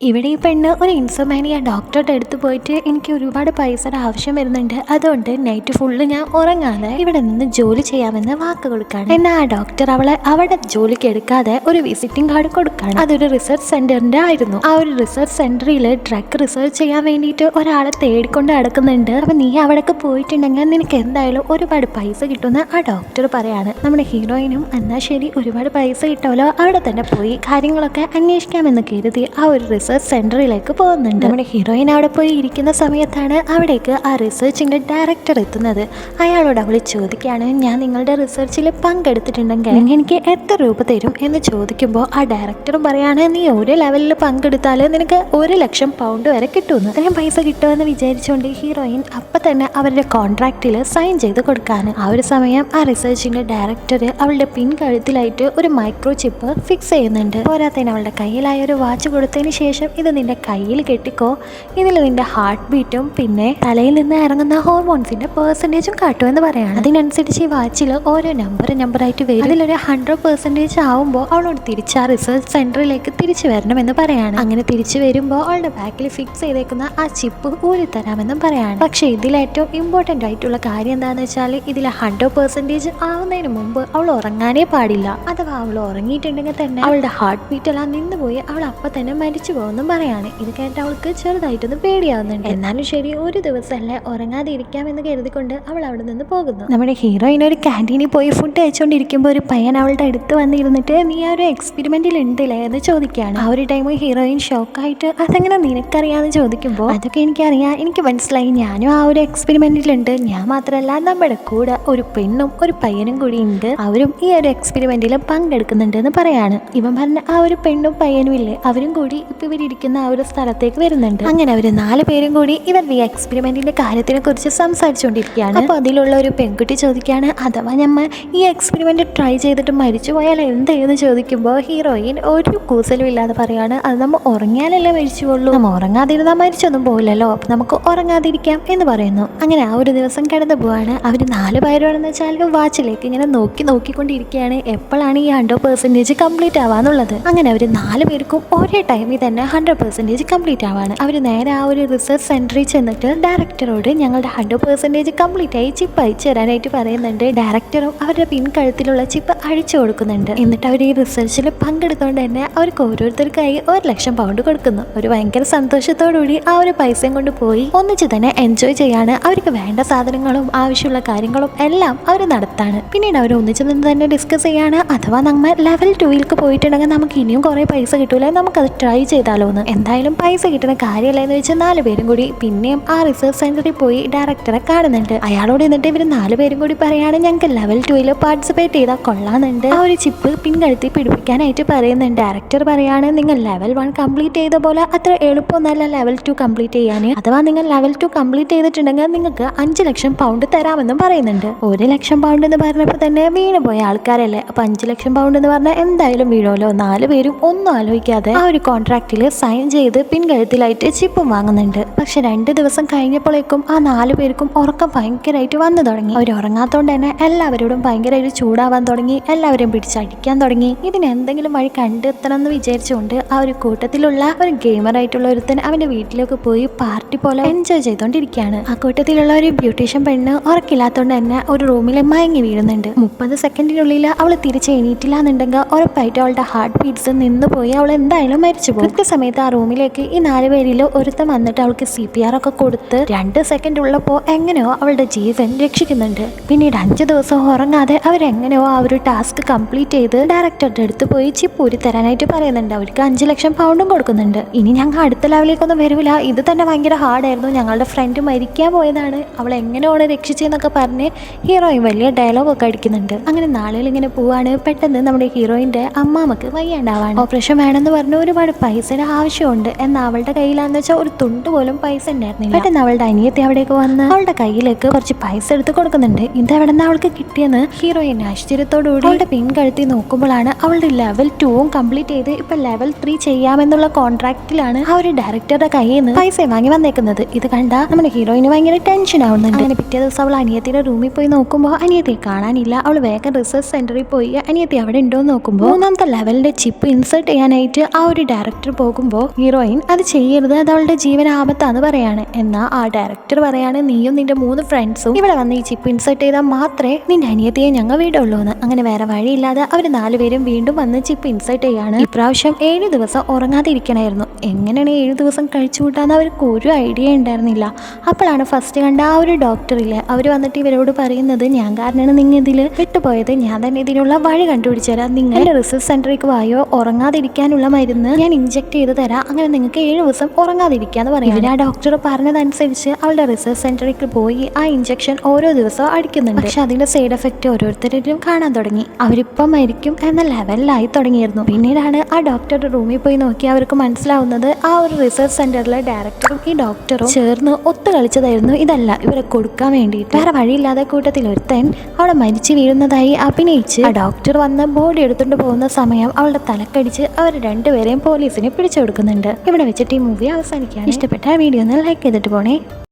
ഇവിടെ ഈ പെണ്ണ് ഒരു ഇൻസോമാനിയ ഡോക്ടറുടെ അടുത്ത് പോയിട്ട് എനിക്ക് ഒരുപാട് പൈസയുടെ ആവശ്യം വരുന്നുണ്ട്. അതുകൊണ്ട് നൈറ്റ് ഫുള്ള് ഞാൻ ഉറങ്ങാതെ ഇവിടെ നിന്ന് ജോലി ചെയ്യാമെന്ന് വാക്ക് കൊടുക്കാണ്. എന്നാൽ ആ ഡോക്ടർ അവളെ അവിടെ ജോലിക്ക് എടുക്കാതെ ഒരു വിസിറ്റിംഗ് കാർഡ് കൊടുക്കാണ്. അതൊരു റിസർച്ച് സെന്ററിന്റെ ആയിരുന്നു. ആ ഒരു റിസർച്ച് സെന്ററിൽ ഡ്രഗ് റിസർച്ച് ചെയ്യാൻ വേണ്ടിയിട്ട് ഒരാളെ തേടിക്കൊണ്ട് നടക്കുന്നുണ്ട്. അപ്പൊ നീ അവിടേക്ക് പോയിട്ടുണ്ടെങ്കിൽ നിനക്ക് എന്തായാലും ഒരുപാട് പൈസ കിട്ടുമെന്ന് ആ ഡോക്ടർ പറയാണ്. നമ്മുടെ ഹീറോയിനും എന്നാൽ ശരി ഒരുപാട് പൈസ കിട്ടുമല്ലോ അവിടെ തന്നെ പോയി കാര്യങ്ങളൊക്കെ അന്വേഷിക്കാമെന്ന് കരുതി ആ ഒരു റിസർച്ച് സെന്ററിലേക്ക് പോകുന്നുണ്ട്. നമ്മുടെ ഹീറോയിൻ അവിടെ പോയി ഇരിക്കുന്ന സമയത്താണ് അവിടേക്ക് ആ റിസർച്ചിന്റെ ഡയറക്ടർ എത്തുന്നത്. അയാളോട് അവൾ ചോദിക്കുകയാണ് ഞാൻ നിങ്ങളുടെ റിസർച്ചിൽ പങ്കെടുത്തിട്ടുണ്ടെങ്കിൽ എനിക്ക് എത്ര രൂപ തരും? എന്ന് ചോദിക്കുമ്പോൾ ആ ഡയറക്ടറും പറയാണ് നീ ഒരു ലെവലിൽ പങ്കെടുത്താൽ നിനക്ക് ഒരു ലക്ഷം പൗണ്ട് വരെ കിട്ടുമെന്ന്. അത്രയും പൈസ കിട്ടുമെന്ന് വിചാരിച്ചുകൊണ്ട് ഹീറോയിൻ അപ്പം തന്നെ അവരുടെ കോൺട്രാക്റ്റിൽ സൈൻ ചെയ്ത് കൊടുക്കാണ് ആ ഒരു സമയം ആ റിസർച്ചിന്റെ ഡയറക്ടർ അവളുടെ പിൻ കഴുത്തിലായിട്ട് ഒരു മൈക്രോ ചിപ്പ് ഫിക്സ് ചെയ്യുന്നുണ്ട്. പോരാത്തതിന് അവളുടെ കയ്യിലായ ഒരു വാച്ച് കൊടുത്തതിന് ശേഷം ഇത് നിന്റെ കയ്യിൽ കെട്ടിക്കോ. ഇതിൽ നിന്റെ ഹാർട്ട് ബീറ്റും പിന്നെ തലയിൽ നിന്ന് ഇറങ്ങുന്ന ഹോർമോൺസിന്റെ പെർസെന്റേജും കാട്ടുമെന്ന് പറയാണ്. അതിനനുസരിച്ച് ഈ വാച്ചിൽ ഓരോ നമ്പർ നമ്പറായിട്ട് വരും. അതിലൊരു ഹൺഡ്രഡ് പെർസെന്റേജ് ആവുമ്പോൾ അവളോട് തിരിച്ച് ആ റിസർച്ച് സെന്ററിലേക്ക് തിരിച്ചു വരണമെന്ന് പറയാണ്. അങ്ങനെ തിരിച്ചു വരുമ്പോൾ അവളുടെ ബാക്കിൽ ഫിക്സ് ചെയ്തേക്കുന്ന ആ ചിപ്പ് ഊരിത്തരാമെന്നും പറയാണ്. പക്ഷേ ഇതിൽ ഏറ്റവും ഇമ്പോർട്ടന്റ് ആയിട്ടുള്ള കാര്യം എന്താണെന്ന് വെച്ചാൽ ഇതിൽ ഹൺഡ്രഡ് പെർസെന്റേജ് ആവുന്നതിന് മുമ്പ് അവൾ ഉറങ്ങാനേ പാടില്ല. അഥവാ അവൾ ഉറങ്ങിയിട്ടുണ്ടെങ്കിൽ തന്നെ അവളുടെ ഹാർട്ട് ബീറ്റ് എല്ലാം നിന്നുപോയി. അവൾ അപ്പം തന്നെ മരിച്ചു പോകുമെന്നും പറയാണ്. ഇത് കേട്ട അവൾക്ക് ചെറുതായിട്ടൊന്ന് പേടിയാവുന്നുണ്ട്. എന്നാലും ശരി ഒരു ദിവസമല്ലേ ഉറങ്ങാതെ ഇരിക്കാമെന്ന് കരുതിക്കൊണ്ട് അവൾ അവിടെ നിന്ന് പോകുന്നു. നമ്മുടെ ഹീറോയിൻ ഒരു ക്യാന്റീനിൽ പോയി ഫുഡ് കഴിച്ചുകൊണ്ടിരിക്കുമ്പോൾ ഒരു പയ്യൻ അവളുടെ അടുത്ത് വന്നിരുന്നിട്ട് നീ ആ ഒരു എക്സ്പെരിമെന്റിൽ ഉണ്ടല്ലേ? എന്ന് ചോദിക്കുകയാണ്. ആ ഒരു ടൈം ഹീറോയിൻ ഷോക്കായിട്ട് അതെങ്ങനെ നിനക്കറിയാന്ന് ചോദിക്കുമ്പോൾ അതൊക്കെ എനിക്കറിയാം. എനിക്ക് മനസ്സിലായി. ഞാനും ആ ഒരു എക്സ്പെരിമെന്റിലുണ്ട് ഞാൻ മാത്രമല്ല നമ്മുടെ കൂടെ ഒരു പെണ്ണും ഒരു പയ്യനും കൂടി ഉണ്ട്. അവരും ഈ ഒരു എക്സ്പെരിമെന്റിൽ പങ്കെടുക്കുന്നുണ്ട് എന്ന് പറയാണ്. ഇവൻ പറഞ്ഞ ആ ഒരു പെണ്ണും പയ്യനും ഇല്ലേ അവരും കൂടി ഇപ്പൊ ഇവരിയ്ക്കുന്ന ആ ഒരു സ്ഥലത്തേക്ക് വരുന്നുണ്ട്. അങ്ങനെ അവർ നാല് പേരും കൂടി ഇവർ ഈ എക്സ്പെരിമെന്റിന്റെ കാര്യത്തിനെ കുറിച്ച് സംസാരിച്ചുകൊണ്ടിരിക്കുകയാണ്. അപ്പൊ അതിലുള്ള ഒരു പെൺകുട്ടി ചോദിക്കുകയാണ് അഥവാ നമ്മൾ ഈ എക്സ്പെരിമെന്റ് ട്രൈ ചെയ്തിട്ട് മരിച്ചു പോയാൽ എന്ത് ചെയ്യുമെന്ന് ചോദിക്കുമ്പോൾ ഹീറോയിൻ ഒരു കൂസലും ഇല്ലാതെ പറയാണ് അത് നമ്മൾ ഉറങ്ങിയാലല്ലേ മരിച്ചു പോകുള്ളൂ നമ്മൾ ഉറങ്ങാതിരുന്നാൽ മരിച്ചൊന്നും പോകില്ലല്ലോ അപ്പൊ നമുക്ക് ഉറങ്ങാതിരിക്കാം എന്ന് പറയുന്നു. അങ്ങനെ ആ ഒരു ദിവസം കടന്നു പോവാണ്. അവർ നാല് പേരോടെന്ന് വെച്ചാൽ വാച്ചിലേക്ക് ഇങ്ങനെ നോക്കി നോക്കിക്കൊണ്ടിരിക്കുകയാണ്. എപ്പോഴാണ് ഈ ഹൺഡ്രഡ് പെർസെന്റേജ് കംപ്ലീറ്റ് ആവാന്നുള്ളത്? അങ്ങനെ അവർ നാല് പേർക്കും ഒരേ ടൈമിൽ തന്നെ ഹൺഡ്രഡ് പെർസെന്റേജ് കംപ്ലീറ്റ് ആവാണ്. അവർ നേരെ ആ ഒരു റിസർച്ച് സെന്ററിൽ ചെന്നിട്ട് ഡയറക്ടറോട് ഞങ്ങളുടെ ഹൺഡ്രഡ് പെർസെന്റേജ് കംപ്ലീറ്റ് ആയി ചിപ്പ് അയച്ചു തരാനായിട്ട് പറയുന്നുണ്ട്. ഡയറക്ടറും അവരുടെ പിൻകഴുത്തിലുള്ള ചിപ്പ് അഴിച്ചു കൊടുക്കുന്നുണ്ട്. എന്നിട്ട് അവർ ഈ റിസർച്ചിൽ പങ്കെടുത്തുകൊണ്ട് തന്നെ അവർക്ക് ഓരോരുത്തർക്കായി ഒരു ലക്ഷം പൗണ്ട് കൊടുക്കുന്നു. ഒരു ഭയങ്കര സന്തോഷത്തോടുകൂടി ആ ഒരു പൈസയും കൊണ്ട് പോയി ഒന്നിച്ച് തന്നെ എൻജോയ് ചെയ്യാണ്. അവർക്ക് വേണ്ട സാധനങ്ങളും ആവശ്യമുള്ള കാര്യങ്ങളും എല്ലാം അവർ നടത്താണ്. പിന്നീട് അവർ ഒന്നിച്ച് നിന്ന് തന്നെ ഡിസ്കസ് ചെയ്യാണ്. അഥവാ നമ്മൾ ലെവൽ ടൂയിലേക്ക് പോയിട്ടുണ്ടെങ്കിൽ നമുക്ക് ഇനിയും കുറേ പൈസ കിട്ടൂലേ. നമുക്കത് ട്രൈ ചെയ്താലോ എന്ന് എന്തായാലും പൈസ കിട്ടുന്ന കാര്യമല്ല എന്ന് വെച്ചാൽ നാല് പേരും കൂടി പിന്നെയും ആ റിസർച്ച് സെന്ററിൽ പോയി ഡയറക്ടറെ കാണുന്നുണ്ട്. അയാളോട് എന്നിട്ട് ഇവർ നാല് പേരും കൂടി പറയാണ് ഞങ്ങൾക്ക് ലെവൽ ടൂയിൽ പാർട്ടിസിപ്പേറ്റ് ചെയ്താൽ കൊള്ളാന്നുണ്ട് ആ ഒരു ചിപ്പ് പിൻകഴുത്തി പിടിപ്പിക്കാനായിട്ട് പറയുന്നുണ്ട്. ഡയറക്ടർ പറയാണ് നിങ്ങൾ ലെവൽ വൺ കംപ്ലീറ്റ് ചെയ്ത പോലെ അത്ര എളുപ്പമൊന്നല്ല ലെവൽ ടു കംപ്ലീറ്റ് ചെയ്യാൻ അഥവാ നിങ്ങൾ ലെവൽ ടു കംപ്ലീറ്റ് ചെയ്തിട്ടുണ്ടെങ്കിൽ നിങ്ങൾക്ക് അഞ്ച് ലക്ഷം പൗണ്ട് തരാമെന്നും പറയുന്നുണ്ട്. ഒരു ലക്ഷം പൗണ്ട് എന്ന് പറഞ്ഞപ്പോൾ തന്നെ വീണ് പോയ ആൾക്കാരല്ലേ? അപ്പൊ അഞ്ച് ലക്ഷം പൗണ്ട് എന്ന് പറഞ്ഞാൽ എന്തായാലും വീഴുമല്ലോ നാല് പേരും ഒന്നും ആലോചിക്കാതെ ആ ഒരു കോൺട്രാക്റ്റിൽ സൈൻ ചെയ്ത് പിൻകഴുത്തിലായിട്ട് ചിപ്പും വാങ്ങുന്നുണ്ട്. പക്ഷെ രണ്ട് ദിവസം കഴിഞ്ഞപ്പോഴേക്കും ആ നാലു പേർക്കും ഉറക്കം ഭയങ്കരമായിട്ട് വന്നു തുടങ്ങി. അവർ ഉറങ്ങാത്തോണ്ട് തന്നെ എല്ലാവരോടും ഭയങ്കരമായിട്ട് ചൂടാവാൻ തുടങ്ങി. എല്ലാവരും പിടിച്ചടിക്കാൻ തുടങ്ങി. ഇതിന് എന്തെങ്കിലും വഴി കണ്ടെത്തണം എന്ന് വിചാരിച്ചുകൊണ്ട് ആ ഒരു കൂട്ടത്തിലുള്ള ഒരു ഗെയിമറായിട്ടുള്ള ഒരുത്തൻ അവന്റെ വീട്ടിലേക്ക് പോയി പാർട്ടി പോലെ എൻജോയ് ചെയ്തുകൊണ്ടിരിക്കുകയാണ് ആ കൂട്ടത്തിലുള്ള ഒരു ബ്യൂട്ടീഷ്യൻ പെണ്ണ് ഉറക്കില്ലാത്തോണ്ട് തന്നെ ഒരു റൂമിൽ മയങ്ങി വീഴുന്നുണ്ട്. മുപ്പത് സെക്കൻഡിനുള്ളിൽ അവൾ തിരിച്ച് എണീറ്റില്ല എന്നുണ്ടെങ്കിൽ ഉറപ്പായിട്ട് അവളുടെ ഹാർട്ട് ബീറ്റ്സ് നിന്ന് പോയി അവൾ എന്തായാലും മരിച്ചു പോകും കൃത്യസമയത്ത് ആ റൂമിലേക്ക് ഈ നാല് പേരിൽ ഒരുത്തം വന്നിട്ട് അവൾക്ക് സി പി ആർ ഒക്കെ കൊടുത്ത് രണ്ട് സെക്കൻഡ് ഉള്ളപ്പോൾ എങ്ങനെയോ അവളുടെ ജീവൻ രക്ഷിക്കുന്നുണ്ട്. പിന്നീട് അഞ്ച് ദിവസം ഉറങ്ങാതെ അവരെങ്ങനെയോ ആ ഒരു ടാസ്ക് കംപ്ലീറ്റ് ചെയ്ത് ഡയറക്ടറുടെ അടുത്ത് പോയി ചിപ്പ് ഊരി തരാനായിട്ട് പറയുന്നുണ്ട്. അവർക്ക് അഞ്ച് ലക്ഷം പൗണ്ടും കൊടുക്കുന്നുണ്ട്. ഇനി ഞങ്ങൾ അടുത്ത ലെവലിലേക്കൊന്നും വരില്ല ഇത് തന്നെ ഭയങ്കര ഹാർഡായിരുന്നു ഞങ്ങളുടെ ഫ്രണ്ട് മരിക്കാൻ പോയതാണ്. അവൾ എങ്ങനെയാണ് രക്ഷിച്ചതെന്നൊക്കെ പറഞ്ഞ് ഹീറോയും വലിയ ഡയലോഗ് ഒക്കെ അടിക്കുന്നുണ്ട്. അങ്ങനെ നാളുകൾ ഇങ്ങനെ പോവാണ്. പെട്ടെന്ന് നമ്മുടെ ഹീറോയിന്റെ അമ്മാമക്ക് വയ്യാണ്ടാവാണ്. ഓപ്പറേഷൻ വേണമെന്ന് പറഞ്ഞ് ഒരുപാട് പൈസയുടെ ആവശ്യമുണ്ട് എന്നാൽ അവളുടെ കയ്യിലാന്ന് വെച്ചാൽ ഒരു തുണ്ട് പോലും പൈസ ഉണ്ടായിരുന്നില്ല. പെട്ടെന്ന് അവളുടെ അനിയത്തി അവിടേക്ക് വന്ന് അവളുടെ കയ്യിലേക്ക് കുറച്ച് പൈസ എടുത്ത് കൊടുക്കുന്നുണ്ട്. ഇത് എവിടെ നിന്ന് അവൾക്ക് കിട്ടിയെന്ന് ഹീറോയിൻ ആശ്ചര്യത്തോടുകൂടി അവളുടെ പിൻ കഴുത്തി നോക്കുമ്പോഴാണ് അവളുടെ ലെവൽ ടൂവും കംപ്ലീറ്റ് ചെയ്ത് ഇപ്പൊ ലെവൽ ത്രീ ചെയ്യാമെന്നുള്ള കോൺട്രാക്റ്റിലാണ് ആ ഒരു ഡയറക്ടറുടെ കയ്യിൽ നിന്ന് പൈസ വാങ്ങി വന്നേക്കുന്നത്. ഇത് കണ്ട നമ്മുടെ ഹീറോയിന് ഭയങ്കര ടെൻഷൻ ആവുന്നുണ്ട്. അങ്ങനെ പിറ്റേ ദിവസം അവൾ അനിയത്തിയുടെ റൂമിൽ പോയി നോക്കുമ്പോൾ അനിയത്തിയെ കാണാനില്ല. അവൾ വേഗം റിസർച്ച് സെന്ററിൽ പോയി. അനിയത്തി അവിടെ ഉണ്ടോ എന്ന് നോക്കുമ്പോൾ മൂന്നാമത്തെ ലെവലിന്റെ ചിപ്പ് ഇൻസേർട്ട് ചെയ്യാനായിട്ട് ആ ഒരു ഡയറക്ടർ പോകുമ്പോൾ ഹീറോയിൻ അത് ചെയ്യരുത് അത് അവളുടെ ജീവൻ ആപത്താന്ന് പറയാണ്. എന്നാ ആ ഡയറക്ടർ പറയാണ് നീയും നിന്റെ മൂന്ന് ഫ്രണ്ട്സും ഇവിടെ വന്ന് ഈ ചിപ്പ് ഇൻസേർട്ട് ചെയ്താൽ മാത്രമേ നിന്റെ അനിയത്തിയെ ഞങ്ങൾ വീടുള്ളൂ എന്ന് അങ്ങനെ വേറെ വഴിയില്ലാതെ അവർ നാലുപേരും വീണ്ടും വന്ന് ചിപ്പ് ഇൻസേർട്ട് ചെയ്യാണ്. ഇപ്രാവശ്യം ഏഴ് ദിവസം ഉറങ്ങാതെ ഇരിക്കണമായിരുന്നു എങ്ങനെയാണ് ഏഴ് ദിവസം കഴിച്ചു കൂട്ടാന്ന് അവർക്ക് ഒരു ഐഡിയ ഉണ്ടായിരുന്നില്ല. അപ്പോഴാണ് ഫസ്റ്റ് കണ്ട ആ ഒരു ഡോക്ടറില്ലേ അവർ വന്നിട്ട് ഇവരോട് പറയുന്നത് ഞാൻ കാരണമാണ് നിങ്ങൾ ഇതിൽ വിട്ടുപോയത്. ഞാൻ തന്നെ ഇതിനുള്ള വഴി കണ്ടുപിടിച്ചു തരാം. നിങ്ങൾ റിസർച്ച് സെന്ററിലേക്ക് വായോ? ഉറങ്ങാതിരിക്കാനുള്ള മരുന്ന് ഞാൻ ഇഞ്ചെക്ട് ചെയ്ത് തരാം. അങ്ങനെ നിങ്ങൾക്ക് ഏഴ് ദിവസം ഉറങ്ങാതിരിക്കാന്ന് പറയും. ഇവർ ആ ഡോക്ടർ പറഞ്ഞതനുസരിച്ച് അവളുടെ റിസർച്ച് സെന്ററിലേക്ക് പോയി ആ ഇഞ്ചക്ഷൻ ഓരോ ദിവസവും അടിക്കുന്നുണ്ട്. പക്ഷെ അതിന്റെ സൈഡ് എഫക്റ്റ് ഓരോരുത്തരും കാണാൻ തുടങ്ങി. അവരിപ്പം മരിക്കും എന്ന ലെവലിലായി തുടങ്ങിയിരുന്നു. പിന്നീടാണ് ആ ഡോക്ടറുടെ റൂമിൽ പോയി നോക്കി അവർക്ക് മനസ്സിലാവുന്നത് ആ ഒരു റിസർച്ച് സെന്ററിലെ ഡയറക്ടറും ഈ ഡോക്ടറും ചേർന്ന് ഒത്തു കളിച്ചതായിരുന്നു ഇതല്ല. ഇവരെ കൊടുക്കാൻ വേണ്ടിയിട്ട്. വേറെ വഴിയില്ലാതെ കൂട്ടത്തിൽ ഒരുത്തൻ അവിടെ മരിച്ചു വീഴുന്നതായി അഭിനയിച്ച് ആ ഡോക്ടർ വന്ന് ബോഡി എടുത്തുകൊണ്ട് പോകുന്ന സമയം അവളുടെ തലക്കടിച്ച് അവർ രണ്ടുപേരെയും പോലീസിനെ പിടിച്ചു. കൊടുക്കുന്നുണ്ട് ഇവിടെ വെച്ചിട്ട് ഈ മൂവി അവസാനിക്കാൻ ഇഷ്ടപ്പെട്ട വീഡിയോ ഒന്ന് ലൈക്ക് ചെയ്തിട്ട് പോണേ.